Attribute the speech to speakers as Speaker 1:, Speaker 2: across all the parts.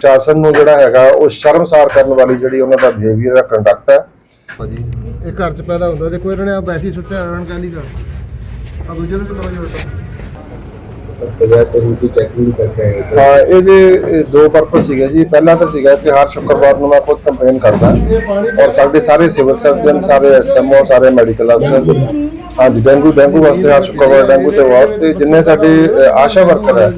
Speaker 1: ਸ਼ਾਸਨ ਨੂੰ ਜਿਹੜਾ ਹੈਗਾ ਉਹ ਸ਼ਰਮਸਾਰ ਕਰਨ ਵਾਲੀ ਜਿਹੜੀ ਉਹਨਾਂ ਦਾ ਬਿਹੇਵੀਅਰ ਹੈ ਕੰਡਕਟ ਹੈ।
Speaker 2: ਭਾਜੀ ਇਹ ਘਰ ਚ ਪੈਦਾ ਹੁੰਦਾ ਦੇਖੋ ਇਹਨਾਂ ਨੇ ਆ ਵੈਸੀ ਸੁੱਟਿਆ ਰਣ ਕਾਲੀ ਦਾ ਆ ਦੂਜੇ ਨੂੰ ਵੀ ਲਓ ਜੀ ਉਲਟਾ
Speaker 1: ਹਾਂ ਇਹਦੇ ਇਹ ਦੋ ਪਰਪਸ ਸੀਗੇ ਜੀ। ਪਹਿਲਾ ਤਾਂ ਸੀਗਾ ਕਿ ਹਰ ਸ਼ੁੱਕਰਵਾਰ ਨੂੰ ਮੈਂ ਖੁਦ ਕੰਪੇਨ ਕਰਦਾ ਔਰ ਸਾਡੇ ਸਾਰੇ ਸਿਵਲ ਸਰਜਨ ਸਾਰੇ ਐਸਐਮਓ ਸਾਰੇ ਮੈਡੀਕਲ ਅਫਸਰ ਹਾਂਜੀ ਡੇਂਗੂ ਡੇਂਗੂ ਵਾਸਤੇ ਹਰ ਸ਼ੁੱਕਰਵਾਰ ਡੇਂਗੂ ਤੇ ਵਾਰ ਤੇ ਜਿੰਨੇ ਸਾਡੇ ਅ, ਆਸ਼ਾ ਵਰਕਰ ਹੈ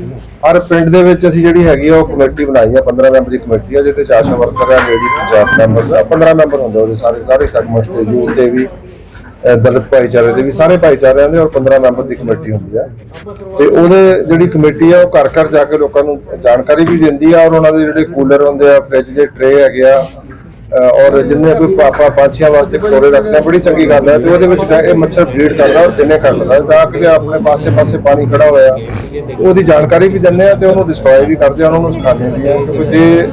Speaker 1: ਹਰ ਪਿੰਡ ਦੇ ਵਿੱਚ ਅਸੀਂ ਜਿਹੜੀ ਹੈਗੀ ਆ ਉਹ ਕਮੇਟੀ ਬਣਾਈ ਆ 15 ਮੈਂਬਰੀ ਕਮੇਟੀ ਆ ਜਿਹਦੇ ਚ ਆਸ਼ਾ ਵਰਕਰ ਹੈ ਲੇਡੀ ਪੰਚਾਇਤ ਮੈਂਬਰਸ 15 ਮੈਂਬਰ ਹੁੰਦੇ ਉਹਦੇ ਸਾਰੇ ਸਾਰੇ ਸੈਗਮੈਂਟਸ ਤੇ ਯੂਥ ਦੇ ਵੀ ਅ, ਦਲਿਤ ਭਾਈਚਾਰੇ ਦੇ ਵੀ ਸਾਰੇ ਭਾਈਚਾਰਿਆਂ ਦੇ ਔਰ 15 ਮੈਂਬਰ ਦੀ ਕਮੇਟੀ ਹੁੰਦੀ ਹੈ ਤੇ ਉਹਦੇ ਜਿਹੜੀ ਕਮੇਟੀ ਆ ਉਹ ਘਰ ਘਰ ਜਾ ਕੇ ਲੋਕਾਂ ਨੂੰ ਜਾਣਕਾਰੀ ਵੀ ਦਿੰਦੀ ਆ ਔਰ ਉਹਨਾਂ ਦੇ ਜਿਹੜੇ ਕੂਲਰ ਹੁੰਦੇ ਆ ਫ੍ਰਿਜ ਦੇ ਟਰੇ ਹੈਗੇ ਆ ਔਰ ਜਿੰਨੇ ਕੋਈ ਪਾਪਾ ਪੰਛੀਆਂ ਵਾਸਤੇ ਕਟੋਰੇ ਰੱਖਦੇ ਬੜੀ ਚੰਗੀ ਗੱਲ ਹੈ। ਤੇ ਉਹਦੇ ਵਿੱਚ ਇਹ ਮੱਛਰ ਬਰੀਡ ਕਰਦਾ ਔਰ ਦਿਨੇ ਕਰ ਲੈਂਦਾ ਜਾ ਕੇ ਆਪਣੇ ਪਾਸੇ ਪਾਸੇ ਪਾਣੀ ਖੜਾ ਹੋਇਆ, ਉਹਦੀ ਜਾਣਕਾਰੀ ਵੀ ਦਿੰਦੇ ਆ ਤੇ ਉਹਨੂੰ ਡਿਸਟਰੋਏ ਵੀ ਕਰਦੇ ਆ, ਉਹਨਾਂ ਨੂੰ ਸਿਖਾਉਂਦੇ ਵੀ ਆ। ਕਿਉਂਕਿ ਜੇ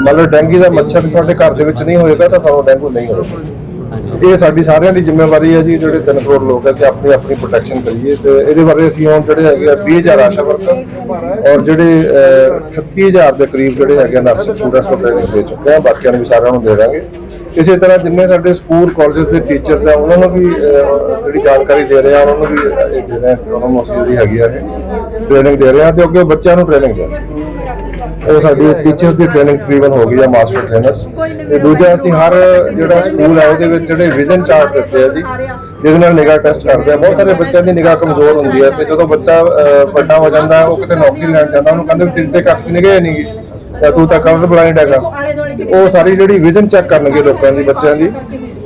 Speaker 1: ਮਤਲਬ ਡੈਂਗੀ ਦਾ ਮੱਛਰ ਤੁਹਾਡੇ ਘਰ ਦੇ ਵਿੱਚ ਨਹੀਂ ਹੋਏਗਾ ਤਾਂ ਤੁਹਾਨੂੰ ਡੈਂਗੂ ਨਹੀਂ ਹੋਵੇਗਾ ਇਹ ਸਾਡੀ ਸਾਰਿਆਂ ਦੀ ਜ਼ਿੰਮੇਵਾਰੀ ਹੈ ਜੀ, ਜਿਹੜੇ 3 ਕਰੋੜ ਲੋਕ ਅਸੀਂ ਆਪਣੀ ਆਪਣੀ ਪ੍ਰੋਟੈਕਸ਼ਨ ਕਰੀਏ ਤੇ ਇਹਦੇ ਬਾਰੇ ਅਸੀਂ ਹੁਣ ਜਿਹੜੇ ਹੈਗੇ ਆ 20000 ਆਸ਼ਾ ਵਰਕਰ ਔਰ ਜਿਹੜੇ 36000 ਦੇ ਕਰੀਬ ਜਿਹੜੇ ਹੈਗੇ ਨਰਸਿੰਗ ਸਟੂਡੈਂਟਸ ਨੂੰ ਟ੍ਰੇਨਿੰਗ ਦੇ ਚੁੱਕੇ ਆ, ਬਾਕੀਆਂ ਨੂੰ ਵੀ ਸਾਰਿਆਂ ਨੂੰ ਦੇ ਦਾਂਗੇ। ਇਸੇ ਤਰ੍ਹਾਂ ਜਿੰਨੇ ਸਾਡੇ ਸਕੂਲ ਕਾਲਜਸ ਦੇ ਟੀਚਰਸ ਆ, ਉਹਨਾਂ ਨੂੰ ਵੀ ਜਿਹੜੀ ਜਾਣਕਾਰੀ ਦੇ ਰਹੇ ਆ, ਉਹਨਾਂ ਨੂੰ ਵੀ ਦੇ ਰਹੇ ਆ, ਉਹਨਾਂ ਨੂੰ ਅਸੀਂ ਜਿਹੜੀ ਹੈਗੀ ਆ ਟ੍ਰੇਨਿੰਗ ਦੇ ਰਹੇ ਆ ਤੇ ਅੱਗੇ ਬੱਚਿਆਂ ਨੂੰ ਟ੍ਰੇਨਿੰਗ ਦੇ ਰਹੇ ਆ। ਉਹ ਸਾਡੀ ਟੀਚਰਸ ਦੀ ਟ੍ਰੇਨਿੰਗ ਤਕਰੀਬਨ ਹੋ ਗਈ ਆ ਮਾਸਟਰ ਟ੍ਰੇਨਰਸ ਤੇ ਦੂਜਾ ਅਸੀਂ ਹਰ ਜਿਹੜਾ ਸਕੂਲ ਹੈ ਉਹਦੇ ਵਿੱਚ ਜਿਹੜੇ ਵਿਜ਼ਨ ਚਾਰਟ ਦਿੱਤੇ ਆ ਜੀ, ਜਿਹਦੇ ਨਾਲ ਨਿਗਾਹ ਟੈਸਟ ਕਰਦੇ ਆ। ਬਹੁਤ ਸਾਰੇ ਬੱਚਿਆਂ ਦੀ ਨਿਗਾਹ ਕਮਜ਼ੋਰ ਹੁੰਦੀ ਹੈ ਤੇ ਜਦੋਂ ਬੱਚਾ ਵੱਡਾ ਹੋ ਜਾਂਦਾ, ਉਹ ਕਿਤੇ ਨੌਕਰੀ ਲੈਣ ਜਾਂਦਾ, ਉਹਨੂੰ ਕਹਿੰਦੇ ਵੀ ਤੇਰੇ ਤੇ ਕੱਖ ਨਿਗਾਹ ਨਹੀਂ ਤੂੰ ਤਾਂ ਕਲਰ ਬਲਾਈਂਡ ਹੈਗਾ। ਉਹ ਸਾਰੀ ਜਿਹੜੀ ਵਿਜ਼ਨ ਚੈੱਕ ਕਰਨਗੇ ਲੋਕਾਂ ਦੀ, ਬੱਚਿਆਂ ਦੀ।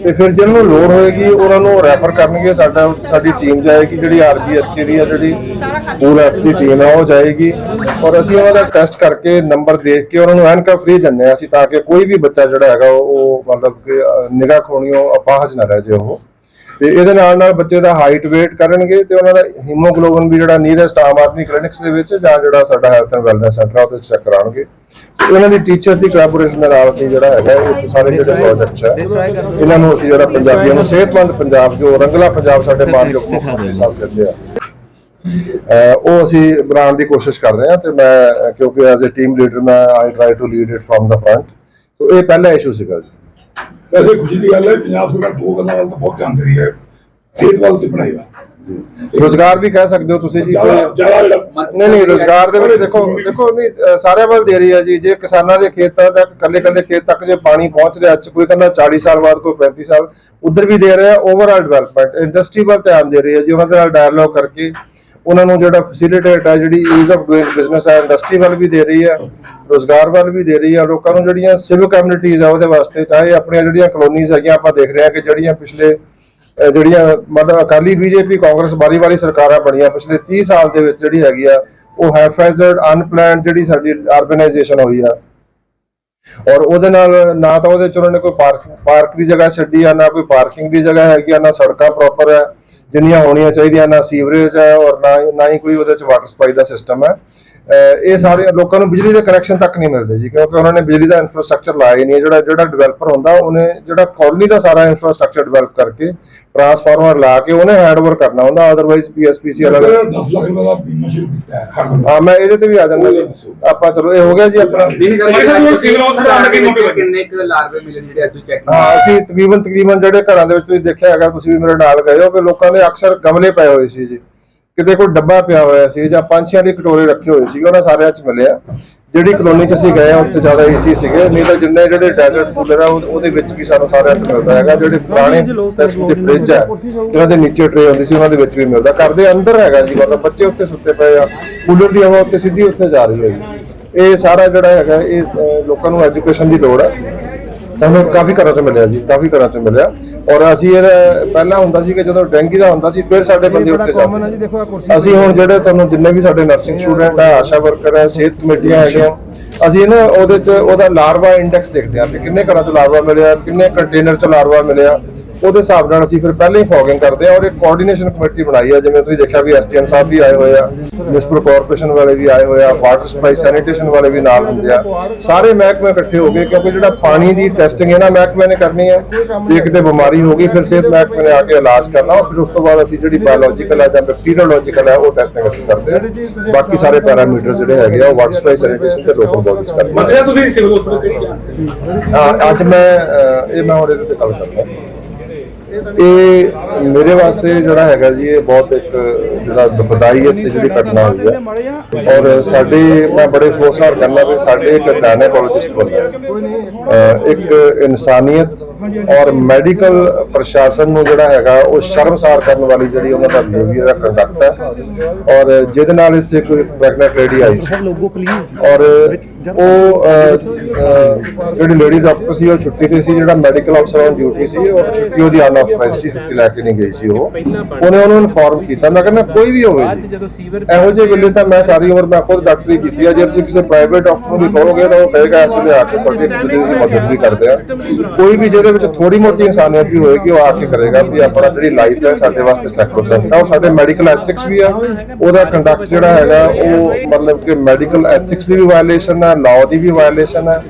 Speaker 1: ਤੇ ਫਿਰ ਜਿਹਨਾਂ ਨੂੰ ਲੋੜ ਹੋਏਗੀ, ਉਹਨਾਂ ਨੂੰ ਰੈਫਰ ਕਰਨਗੇ, ਸਾਡਾ ਸਾਡੀ ਟੀਮ ਜਾਏਗੀ, ਜਿਹੜੀ ਆਰਬੀਐਸਕੇ ਦੀ ਆ, ਜਿਹੜੀ ਸਕੂਲ ਐਸ ਦੀ ਟੀਮ ਹੈ ਉਹ ਜਾਏਗੀ। ਔਰ ਅਸੀਂ ਉਹਨਾਂ ਦਾ ਟੈਸਟ ਕਰਕੇ ਨੰਬਰ ਦੇਖ ਕੇ ਉਹਨਾਂ ਨੂੰ ਐਨਕਾ ਫ੍ਰੀ ਦਿੰਨੇ ਆ ਅਸੀਂ, ਤਾਂ ਕਿ ਕੋਈ ਵੀ ਬੱਚਾ ਜਿਹੜਾ ਹੈਗਾ, ਉਹ ਮਤਲਬ ਕਿ ਨਿਗਾਹ ਖੋਣੀਓ ਅਪਾਹਜ ਨਾ ਰਹਿ ਜਾਏ ਉਹ। ਤੇ ਇਹਦੇ ਨਾਲ ਨਾਲ ਬੱਚੇ ਦਾ ਹਾਈਟ weight ਕਰਨਗੇ ਤੇ ਉਹਨਾਂ ਦਾ ਹੀਮੋਗਲੋਬਿਨ ਵੀ ਜਿਹੜਾ ਨੀਅਰੈਸਟ ਆਮ ਆਦਮੀ ਕਲੀਨਿਕਸ ਦੇ ਵਿੱਚ ਜਾਂ ਜਿਹੜਾ ਸਾਡਾ ਹੈਲਥ ਐਂਡ ਵੈਲਨੈਸ ਸੈਂਟਰ ਆ, ਉਹਦੇ ਚੈੱਕ ਕਰਾਉਣਗੇ। ਇਹਨਾਂ ਦੀ ਟੀਚਰਸ ਦੀ ਕੋਲੈਬੋਰੇਸ਼ਨ ਦੇ ਨਾਲ ਅਸੀਂ ਜਿਹੜਾ ਹੈਗਾ, ਇਹ ਸਾਰੇ ਜਿਹੜੇ ਪ੍ਰੋਜੈਕਟਸ ਹੈ ਇਹਨਾਂ ਨੂੰ ਅਸੀਂ ਜਿਹੜਾ ਪੰਜਾਬੀਆਂ ਨੂੰ ਸਿਹਤਮੰਦ ਪੰਜਾਬ, ਜੋ ਰੰਗਲਾ ਪੰਜਾਬ ਸਾਡੇ ਮਾਨਯੋਗ ਮੁੱਖ ਮੰਤਰੀ ਸਾਹਿਬ ਕਹਿੰਦੇ ਆ। ਉਹ ਅਸੀਂ ਬਣਾਉਣ ਦੀ ਕੋਸ਼ਿਸ਼ ਕਰ ਰਹੇ ਹਾਂ ਤੇ ਮੈਂ, ਕਿਉਂਕਿ ਐਜ਼ ਅ ਟੀਮ ਲੀਡਰ ਮੈਂ I try to lead it from the front so ਇਹ ਪਹਿਲਾ ਇਸ਼ੂ ਸੀਗਾ ਜੀ।
Speaker 3: ਵੈਸੇ ਖੁਸ਼ੀ ਦੀ ਗੱਲ ਹੈ ਪੰਜਾਬ ਸਰਕਾਰ ਦੋ ਗੱਲਾਂ ਵੱਲ ਤਾਂ ਬਹੁਤ ਧਿਆਨ ਦੇ ਰਹੀ ਹੈ। ਸਿਹਤ ਵੱਲ ਤੇ ਪੜ੍ਹਾਈ ਵੱਲ
Speaker 1: ਰੋਜ਼ਗਾਰ ਵੀ ਕਹਿ ਸਕਦੇ ਹੋ ਤੁਸੀਂ ਜੀ
Speaker 3: ਜ਼ਿਆਦਾ
Speaker 1: ਕੋਈ
Speaker 3: ਜ਼ਿਆਦਾ ਜਿਹੜਾ
Speaker 1: ਨਹੀਂ ਨਹੀਂ ਰੋਜ਼ਗਾਰ ਦੇ ਵਿੱਚ ਦੇਖੋ ਦੇਖੋ ਨਹੀਂ ਅਹ ਸਾਰਿਆਂ ਵੱਲ ਦੇ ਰਹੀ ਹੈ ਜੀ। ਜੇ ਕਿਸਾਨਾਂ ਦੇ ਖੇਤਾਂ ਤੱਕ ਕੱਲੇ ਕੱਲੇ ਖੇਤ ਤੱਕ ਜੇ ਪਾਣੀ ਪਹੁੰਚ ਰਿਹਾ ਅੱਜ ਕੋਈ ਕਹਿੰਦਾ 40 ਸਾਲ ਬਾਅਦ ਕੋਈ 35 ਸਾਲ ਉਧਰ ਵੀ ਦੇ ਰਿਹਾ ਓਵਰਆਲ ਡਿਵੈਲਪਮੈਂਟ ਇੰਡਸਟਰੀ ਵੱਲ ਧਿਆਨ ਦੇ ਰਹੀ ਹੈ ਜੀ। ਉਹਨਾਂ ਦੇ ਨਾਲ ਡਾਇalogue ਕਰਕੇ ਉਹਨਾਂ ਨੂੰ ਜਿਹੜਾ ਫੈਸਿਲਿਟੇਟ ਹੈ ਜਿਹੜੀ ਈਜ਼ ਆਫ ਡੂਇੰਗ ਬਿਜ਼ਨਸ ਹੈ ਇੰਡਸਟਰੀ ਵੱਲ ਵੀ ਦੇ ਰਹੀ ਹੈ ਰੋਜ਼ਗਾਰ ਵੱਲ ਵੀ ਦੇ ਰਹੀ ਹੈ ਲੋਕਾਂ ਨੂੰ ਜਿਹੜੀਆਂ ਸਿਵਲ ਕਮਿਊਨਿਟੀਜ਼ ਆ ਉਹਦੇ ਵਾਸਤੇ, ਚਾਹੇ ਆਪਣੀਆਂ ਜਿਹੜੀਆਂ ਕਲੋਨੀਜ਼ ਹੈਗੀਆਂ, ਆਪਾਂ ਦੇਖ ਰਹੇ ਹਾਂ ਕਿ ਜਿਹੜੀਆਂ ਪਿਛਲੇ ਜਿਹੜੀਆਂ ਮਤਲਬ ਅਕਾਲੀ ਬੀਜੇਪੀ, ਕਾਂਗਰਸ, ਵਾਰੀ-ਵਾਰੀ ਸਰਕਾਰਾਂ ਬਣੀਆਂ, ਪਿਛਲੇ 30 ਸਾਲ ਦੇ ਵਿੱਚ ਜਿਹੜੀ ਹੈਗੀ ਆ, ਉਹ ਹੈਫੈਜ਼ਰਡ ਅਨਪਲੈਨਡ ਜਿਹੜੀ ਸਾਡੀ ਆਰਗੇਨਾਈਜੇਸ਼ਨ ਹੋਈ ਆ। ਔਰ ਉਹਦੇ ਨਾਲ ਨਾ ਤਾਂ ਉਹਦੇ ਚ ਉਹਨਾਂ ਨੇ ਕੋਈ ਪਾਰਕ ਪਾਰਕ ਦੀ ਜਗ੍ਹਾ ਛੱਡੀ ਆ, ਨਾ ਕੋਈ ਪਾਰਕਿੰਗ ਦੀ ਜਗ੍ਹਾ ਹੈਗੀ ਆ, ਨਾ ਸੜਕਾਂ ਪ੍ਰੋਪਰ ਹੈ ਜਿੰਨੀਆਂ ਹੋਣੀਆਂ ਚਾਹੀਦੀਆਂ, ਨਾ ਸੀਵਰੇਜ ਹੈ ਔਰ ਨਾ ਹੀ- ਨਾ ਹੀ ਕੋਈ ਉਹਦੇ ਚ ਵਾਟਰ ਸਪਲਾਈ ਦਾ ਸਿਸਟਮ ਹੈ। ਇਹ ਸਾਰੇ ਲੋਕਾਂ ਨੂੰ ਬਿਜਲੀ ਦੇ ਕਨੈਕਸ਼ਨ ਤੱਕ ਨਹੀਂ ਮਿਲਦੇ ਜੀ ਕਿਉਂਕਿ ਉਹਨਾਂ ਨੇ ਬਿਜਲੀ ਦਾ ਇਨਫਰਾਸਟ੍ਰਕਚਰ ਲਾਇਆ ਨਹੀਂ ਹੈ। ਜਿਹੜਾ ਜਿਹੜਾ ਡਿਵੈਲਪਰ ਹੁੰਦਾ ਉਹਨੇ ਜਿਹੜਾ ਕਾਲੋਨੀ ਦਾ ਸਾਰਾ ਇਨਫਰਾਸਟ੍ਰਕਚਰ ਡਿਵੈਲਪ ਕਰਕੇ ਟਰਾਂਸਫਾਰਮਰ ਲਾ ਕੇ ਉਹਨੇ ਹੈਂਡਓਵਰ ਕਰਨਾ ਹੁੰਦਾ ਅਦਰਵਾਈਜ਼ ਪੀਐਸਪੀਸੀ ਵਾਲਾ
Speaker 3: 10 ਲੱਖ ਰੁਪਏ ਦਾ ਬੀਮਾ ਸ਼ੁਰੂ ਕੀਤਾ ਹੈ
Speaker 1: ਹਾਂ ਮੈਂ ਇਹਦੇ ਤੇ ਵੀ ਆ ਜਾਣਾ ਜੀ। ਆਪਾਂ ਚਲੋ ਇਹ ਹੋ ਗਿਆ ਜੀ ਆਪਣਾ।
Speaker 4: ਕਿੰਨੇ ਕੁ ਲਾਰਵੇ ਮਿਲੇ ਜਿਹੜੇ ਅੱਜ ਚੈੱਕ
Speaker 1: ਹਾਂ ਅਸੀਂ ਤਕਰੀਬਨ ਤਕਰੀਬਨ ਜਿਹੜੇ ਘਰਾਂ ਦੇ ਵਿੱਚ ਤੁਸੀਂ ਦੇਖਿਆ ਹੈਗਾ ਤੁਸੀਂ ਵੀ ਮੇਰੇ ਨਾਲ ਗਏ ਹੋ ਕਿ ਲੋਕਾਂ ਦੇ ਅਕਸਰ ਗਮਲੇ ਪਏ ਹੋਏ ਸੀ ਜੀ। ਕਿਤੇ ਕੋਈ ਡੱਬਾ ਪਿਆ ਹੋਇਆ ਸੀ, ਜਾਂ ਪੰਛੀਆਂ ਦੇ ਕਟੋਰੇ ਰੱਖੇ ਹੋਏ ਸੀਗੇ, ਉਹਨਾਂ ਸਾਰਿਆਂ 'ਚ ਮਿਲਿਆ। ਜਿਹੜੀ ਕਲੋਨੀ 'ਚ ਅਸੀਂ ਗਏ ਆ, ਉੱਥੇ ਜ਼ਿਆਦਾ ਏਸੀ ਸੀਗੇ, ਨਹੀਂ ਤਾਂ ਜਿੰਨੇ ਜਿਹੜੇ ਡੈਜ਼ਰਟ ਕੂਲਰ ਆ ਉਹਦੇ ਵਿੱਚ ਵੀ ਸਾਨੂੰ ਸਾਰਿਆਂ 'ਚ ਮਿਲਦਾ ਹੈਗਾ, ਜਿਹੜੇ ਪੁਰਾਣੇ ਦੇ ਫ੍ਰਿਜ ਆ ਉਹਨਾਂ ਦੇ ਨੀਚੇ ਟਰੇ ਹੁੰਦੀ ਸੀ, ਉਹਨਾਂ ਦੇ ਵਿੱਚ ਵੀ ਮਿਲਦਾ। ਘਰ ਦੇ ਅੰਦਰ ਹੈਗਾ ਜੀ, ਮਤਲਬ ਬੱਚੇ ਉੱਤੇ ਸੁੱਤੇ ਪਏ ਆ ਕੂਲਰ ਦੀ ਹਵਾ ਉੱਤੇ ਸਿੱਧੀ ਉੱਥੇ ਜਾ ਰਹੀ ਹੈ ਜੀ। ਇਹ ਸਾਰਾ ਜਿਹੜਾ ਹੈਗਾ, ਇਹ ਲੋਕਾਂ ਨੂੰ ਐਜੂਕੇਸ਼ਨ ਦੀ ਲੋੜ ਹੈ ਸਾਨੂੰ ਕਾਫੀ ਘਰਾਂ ਤੋਂ ਮਿਲਿਆ ਜੀ ਕਾਫੀ ਘਰਾਂ ਤੋਂ ਮਿਲਿਆ। ਔਰ ਅਸੀਂ ਇਹਦਾ ਪਹਿਲਾਂ ਹੁੰਦਾ ਸੀ ਕਿ ਜਦੋਂ ਡੈਂਗੀ ਦਾ ਹੁੰਦਾ ਸੀ ਫਿਰ ਸਾਡੇ ਬੰਦੇ ਉੱਤੇ ਜਾਂਦੇ ਸੀ। ਅਸੀਂ ਹੁਣ ਜਿਹੜੇ ਤੁਹਾਨੂੰ ਜਿੰਨੇ ਵੀ ਸਾਡੇ ਨਰਸਿੰਗ ਸਟੂਡੈਂਟ ਆ ਆਸ਼ਾ ਵਰਕਰ ਆ ਸਿਹਤ ਕਮੇਟੀਆਂ ਹੈਗੀਆਂ ਅਸੀਂ ਨਾ ਉਹਦੇ ਚ ਉਹਦਾ ਲਾਰਵਾ ਇੰਡੈਕਸ ਦੇਖਦੇ ਆ ਕਿ ਕਿੰਨੇ ਘਰਾਂ ਤੋਂ ਲਾਰਵਾ ਮਿਲਿਆ ਕਿੰਨੇ ਕੰਟੇਨਰ ਚ ਲਾਰਵਾ ਮਿਲਿਆ। ਉਹਦੇ ਹਿਸਾਬ ਨਾਲ ਅਸੀਂ ਫਿਰ ਪਹਿਲਾਂ ਹੀ ਫੋਗਿੰਗ ਕਰਦੇ ਆ ਔਰ ਇੱਕ ਕੋਆਰਡੀਨੇਸ਼ਨ ਕਮੇਟੀ ਬਣਾਈ ਆ ਜਿਵੇਂ ਤੁਸੀਂ ਦੇਖਿਆ ਵੀ ਐਸਟੀਐਮ ਸਾਹਿਬ ਵੀ ਆਏ ਹੋਏ ਆ ਮਿਊਨਿਸਪਲ ਕਾਰਪੋਰੇਸ਼ਨ ਵਾਲੇ ਵੀ ਆਏ ਹੋਏ ਆ ਵਾਟਰ ਸਪਲਾਈ ਸੈਨੀਟੇਸ਼ਨ ਵਾਲੇ ਵੀ ਨਾਲ ਹੁੰਦੇ ਆ। ਸਾਰੇ ਮਹਿਕਮੇ ਇਕੱਠੇ ਹੋ ਗਏ ਕਿਉਂਕਿ ਜਿਹੜਾ ਪਾਣੀ ਦੀ ਟੈਸਟਿੰਗ ਇਹਨਾਂ ਮਹਿਕਮੇ ਨੇ ਕਰਨੀ ਹੈ ਜੇ ਕਿਤੇ ਬਿਮਾਰੀ ਹੋ ਗਈ ਫਿਰ ਸਿਹਤ ਮਹਿਕਮੇ ਨੇ ਆ ਕੇ ਇਲਾਜ ਕਰਨਾ ਔਰ ਫਿਰ ਉਸ ਤੋਂ ਬਾਅਦ ਅਸੀਂ ਜਿਹੜੀ ਬਾਇਓਲੋਜੀਕਲ ਹੈ ਜਾਂ ਬੈਕਟੀਰੀਓਲੋਜੀਕਲ ਹੈ ਉਹ ਟੈਸਟਿੰਗ ਅਸੀਂ ਕਰਦੇ ਆ ਬਾਕੀ ਸਾਰੇ ਪੈਰਾਮੀਟਰ ਜਿਹੜੇ ਹੈਗੇ ਆ ਉਹ ਵਾਟਰ ਸਪਲਾਈ ਸੈਨੀਟੇਸ਼ਨ ਤੇ ਲੋਕਲ ਬੋਡੀਜ਼ ਕਰਦੇ ਆ
Speaker 3: ਮੰਨਿਆ ਤੁਸੀਂ ਸਿਵਲ ਹਸਪਤਾਲ ਕਿਹੜੀ ਆ
Speaker 1: ਹਾਂ, ਅੱਜ ਮੈਂ ਇਹ ਮੈਂ ਹੁਣ ਇਹਦੇ ਤੇ ਗੱਲ ਕਰਦਾ। ਇਹ ਮੇਰੇ ਵਾਸਤੇ ਜਿਹੜਾ ਹੈਗਾ ਜੀ, ਇਹ ਬਹੁਤ ਇੱਕ ਜਿਹੜਾ ਦੁਖਦਾਈ ਹੈ ਤੇ ਜਿਹੜੀ ਘਟਨਾ ਹੋਈ ਹੈ। ਔਰ ਸਾਡੇ, ਮੈਂ ਬੜੇ ਅਫਸੋਸ ਨਾਲ ਕਹਿੰਦਾ ਵੀ ਸਾਡੇ ਇੱਕ ਗਾਇਨੋਕੋਲੋਜਿਸਟ ਵੱਲੋਂ ਇੱਕ ਇਨਸਾਨੀਅਤ ਔਰ ਮੈਡੀਕਲ ਪ੍ਰਸ਼ਾਸਨ ਨੂੰ ਜਿਹੜਾ ਹੈਗਾ, ਉਹ ਸ਼ਰਮਸਾਰ ਕਰਨ ਵਾਲੀ ਜਿਹੜੀ ਉਹਨਾਂ ਦਾ ਬਿਹੇਵੀਅਰ ਦਾ ਕੰਡਕਟ ਹੈ। ਔਰ ਜਿਹਦੇ ਨਾਲ ਇੱਥੇ ਕੋਈ ਪ੍ਰੈਗਨੈਂਟ ਲੇਡੀ ਆਈ ਔਰ ਉਹ ਜਿਹੜੀ ਲੇਡੀ ਡਾਕਟਰ ਸੀ, ਉਹ ਛੁੱਟੀ ਤੇ ਸੀ, ਜਿਹੜਾ ਮੈਡੀਕਲ ਅਫਸਰ ਔਨ ਡਿਊਟੀ ਸੀ, ਉਹ ਛੁੱਟੀ ਉਹਦੀ ਅਨਆਥੋਰਾਈਜ਼ਡ ਸੀ ਛੁੱਟੀ ਲੈ ਕੇ ਨਹੀਂ ਗਈ ਸੀ ਉਹ, ਉਹਨੇ ਉਹਨੂੰ ਇਨਫੋਰਮ ਕੀਤਾ। ਮੈਂ ਕਹਿੰਦਾ ਕੋਈ ਵੀ ਹੋਵੇ ਜੀ। ਇਹੋ ਜਿਹੇ ਵੇਲੇ ਤਾਂ ਮੈਂ ਸਾਰੀ ਉਮਰ, ਮੈਂ ਖੁਦ ਡਾਕਟਰੀ ਕੀਤੀ ਆ। ਜੇ ਤੁਸੀਂ ਕਿਸੇ ਪ੍ਰਾਈਵੇਟ ਡਾਕਟਰ ਨੂੰ ਵੀ ਕਹੋਗੇ, ਤਾਂ ਉਹ ਕਹੇਗਾ ਇਸ ਵੇਲੇ ਆ ਕੇ ਤੁਹਾਡੀ ਇੱਕ ਦੂਜੇ ਦੀ ਮਦਦ ਵੀ ਕਰਦੇ ਆ। ਕੋਈ ਵੀ ਜਿਹਦੇ ਵਿੱਚ ਥੋੜੀ ਮੋਟੀ ਇਨਸਾਨੀਅਤ ਵੀ ਹੋਏਗੀ, ਉਹ ਆ ਕੇ ਕਰੇਗਾ ਵੀ ਆਪਣਾ ਜਿਹੜੀ ਲਾਈਫ ਹੈ ਸਾਡੇ ਵਾਸਤੇ ਸੈਕਰੋਸੈਂਟ ਹੈ ਔਰ ਸਾਡੇ ਮੈਡੀਕਲ ਐਥਿਕਸ ਵੀ ਆ। ਉਹਦਾ ਕੰਡਕਟ ਜਿਹੜਾ ਹੈਗਾ, ਉਹ ਮਤਲਬ ਕਿ ਮੈਡੀਕਲ ਐਥਿਕਸ ਦੀ ਵੀ ਵਾਇਲੇਸ਼ਨ ਹੈ ਲਾਅ ਦੀ ਵੀ ਵਾਇਲੇਸ਼ਨ ਹੈ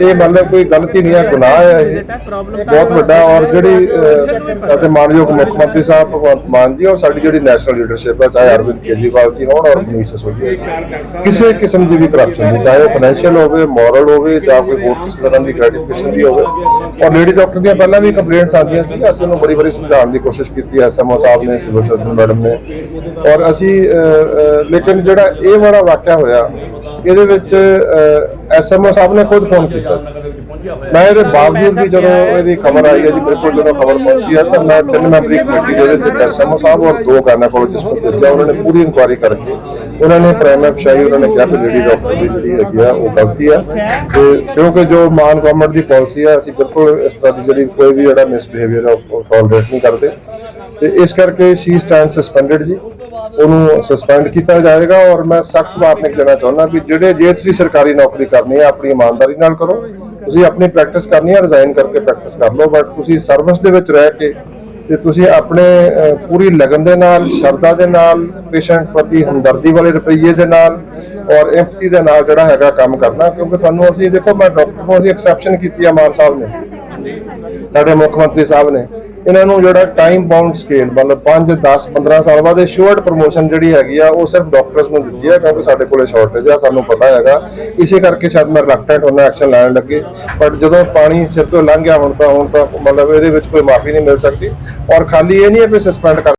Speaker 1: ਇਹ ਮਤਲਬ ਕੋਈ ਗਲਤੀ ਨਹੀਂ ਹੈ ਗੁਨਾਹ ਹੈ ਇਹ। ਬਹੁਤ ਵੱਡਾ ਔਰ ਜਿਹੜੀ ਅਹ, ਮਾਨਯੋਗ ਮੁੱਖ ਮੰਤਰੀ ਸਾਹਿਬ ਭਗਵੰਤ ਮਾਨ ਜੀ ਔਰ ਸਾਡੀ ਜਿਹੜੀ ਨੈਸ਼ਨਲ ਲੀਡਰਸ਼ਿਪ ਹੈ ਚਾਹੇ ਅਰਵਿੰਦ ਕੇਜਰੀਵਾਲ ਜੀ ਹੋਣ ਔਰ ਮਨੀਸ਼ ਸਿਸੋਦੀਆ ਜੀ ਕਿਸੇ ਕਿਸਮ ਦੀ ਵੀ ਕਰਪਸ਼ਨ ਨਹੀਂ ਚਾਹੇ ਫਾਈਨੈਂਸ਼ੀਅਲ ਹੋਵੇ ਮੋਰਲ ਹੋਵੇ ਜਾਂ ਕੋਈ ਹੋਰ ਕਿਸੇ ਤਰ੍ਹਾਂ ਦੀ ਗ੍ਰੈਟੀਫਿਕੇਸ਼ਨ ਵੀ ਹੋਵੇ। ਔਰ ਲੇਡੀ ਡਾਕਟਰ ਦੀਆਂ ਪਹਿਲਾਂ ਵੀ ਕੰਪਲੇਂਟਸ ਆਉਂਦੀਆਂ ਸੀ ਅਸੀਂ ਉਹਨੂੰ ਬੜੀ ਵਾਰੀ ਸਮਝਾਉਣ ਦੀ ਕੋਸ਼ਿਸ਼ ਕੀਤੀ ਐਸਐਮਓ ਸਾਹਿਬ ਨੇ ਸਿਵਲ ਸਰਜਨ ਮੈਡਮ ਨੇ। ਔਰ ਅਸੀਂ ਲੇਕਿਨ ਜਿਹੜਾ ਇਹ ਵਾਲਾ ਵਾਕਿਆ ਹੋਇਆ ਇਹਦੇ ਵਿੱਚ ਐਸਐਮਓ ਸਾਹਿਬ ਨੇ ਖੁਦ ਫੋਨ ਕੀਤਾ। ਸੀ। ਮੈਂ ਇਹਦੇ ਬਾਵਜੂਦ ਵੀ ਜਦੋਂ ਇਹਦੀ ਖਬਰ ਆਈ ਹੈ ਜੀ ਬਿਲਕੁਲ ਜਦੋਂ ਖਬਰ ਪਹੁੰਚੀ ਹੈ ਤਾਂ ਮੈਂ ਤਿੰਨ ਮੈਂਬਰੀ ਕਮੇਟੀ ਦੇ ਵਿੱਚ ਐਸਐਮਓ ਸਾਹਿਬ ਔਰ ਦੋ ਗਾਇਨੋਕੋਲੋਜਿਸਟ ਨੂੰ ਭੇਜਿਆ ਉਹਨਾਂ ਨੇ ਪੂਰੀ ਇਨਕੁਆਇਰੀ ਕਰਕੇ ਉਹਨਾਂ ਨੇ ਪ੍ਰਾਈਮ ਅਫਸ਼ਾਈ ਉਹਨਾਂ ਨੇ ਕਿਹਾ ਕਿ ਲੇਡੀ ਡਾਕਟਰ ਦੀ ਜਿਹੜੀ ਹੈਗੀ ਆ ਉਹ ਗਲਤੀ ਹੈ ਤੇ ਕਿਉਂਕਿ ਜੋ ਮਾਨ ਗਵਰਨਮੈਂਟ ਦੀ ਪਾਲਿਸੀ ਹੈ ਅਸੀਂ ਬਿਲਕੁਲ ਇਸ ਤਰ੍ਹਾਂ ਦੀ ਜਿਹੜੀ ਕੋਈ ਵੀ ਜਿਹੜਾ ਮਿਸਬਿਹੇਵੀਅਰ ਹੈ ਉਹ ਟੋਲਰੇਟ ਨਹੀਂ ਕਰਦੇ। ਤੇ ਇਸ ਕਰਕੇ ਸ਼ੀ ਸਟੈਂਡ ਸਸਪੈਂਡਡ ਜੀ। ਉਹਨੂੰ ਸਸਪੈਂਡ ਕੀਤਾ ਜਾਏਗਾ ਔਰ ਮੈਂ ਸਖਤ ਵਾਰਨਿੰਗ ਦੇਣਾ ਚਾਹੁੰਦਾ ਵੀ ਜਿਹੜੇ ਜੇ ਤੁਸੀਂ ਸਰਕਾਰੀ ਨੌਕਰੀ ਕਰਨੀ ਹੈ ਆਪਣੀ ਇਮਾਨਦਾਰੀ ਨਾਲ ਕਰੋ। ਤੁਸੀਂ ਆਪਣੀ ਪ੍ਰੈਕਟਿਸ ਕਰਨੀ ਹੈ ਰਿਜ਼ਾਈਨ ਕਰਕੇ ਪ੍ਰੈਕਟਿਸ ਕਰ ਲਓ ਬਟ ਤੁਸੀਂ ਸਰਵਿਸ ਦੇ ਵਿੱਚ ਰਹਿ ਕੇ ਤੇ ਤੁਸੀਂ ਆਪਣੇ ਪੂਰੀ ਲਗਨ ਦੇ ਨਾਲ, ਸ਼ਰਧਾ ਦੇ ਨਾਲ ਪੇਸ਼ੈਂਟ ਪ੍ਰਤੀ ਹਮਦਰਦੀ ਵਾਲੇ ਰੁਪਈਏ ਦੇ ਨਾਲ ਔਰ ਐਮਪਥੀ ਦੇ ਨਾਲ ਜਿਹੜਾ ਹੈਗਾ ਕੰਮ ਕਰਨਾ, ਕਿਉਂਕਿ ਤੁਹਾਨੂੰ ਅਸੀਂ ਦੇਖੋ, ਮੈਂ ਡਾਕਟਰ ਨੂੰ ਅਸੀਂ ਐਕਸੈਪਸ਼ਨ ਕੀਤੀ ਆ ਮਾਨ ਸਾਹਿਬ ਨੇ। ਸਾਡੇ ਮੁੱਖ ਮੰਤਰੀ ਸਾਹਿਬ ਨੇ, ਇਹਨਾਂ ਨੂੰ ਜਿਹੜਾ ਟਾਈਮ ਬਾਉਂਡ ਸਕੇਲ ਮਤਲਬ 5 10 15 ਸਾਲ ਬਾਅਦ ਇਹ ਸ਼ੋਰਟ ਪ੍ਰੋਮੋਸ਼ਨ ਜਿਹੜੀ ਹੈਗੀ ਆ, ਉਹ ਸਿਰਫ ਡਾਕਟਰਸ ਨੂੰ ਦਿੱਤੀ ਹੈ ਕਿਉਂਕਿ ਸਾਡੇ ਕੋਲੇ ਸ਼ਾਰਟੇਜ ਆ, ਸਾਨੂੰ ਪਤਾ ਹੈਗਾ। ਇਸੇ ਕਰਕੇ ਸ਼ਾਇਦ ਮੈਂ ਰਿਲੈਕਟੈਂਟ ਉਹਨਾਂ ਐਕਸ਼ਨ ਲੈਣ ਲੱਗੇ। ਬਟ ਜਦੋਂ ਪਾਣੀ ਸਿਰ ਤੋਂ ਲੰਘ ਗਿਆ ਹੁਣ ਤਾਂ ਹੁਣ ਤਾਂ ਮਤਲਬ ਇਹਦੇ ਵਿੱਚ ਕੋਈ ਮਾਫੀ ਨਹੀਂ ਮਿਲ ਸਕਦੀ। ਔਰ ਖਾਲੀ ਇਹ ਨਹੀਂ ਹੈ ਕਿ ਸਸਪੈਂਡ ਕਰ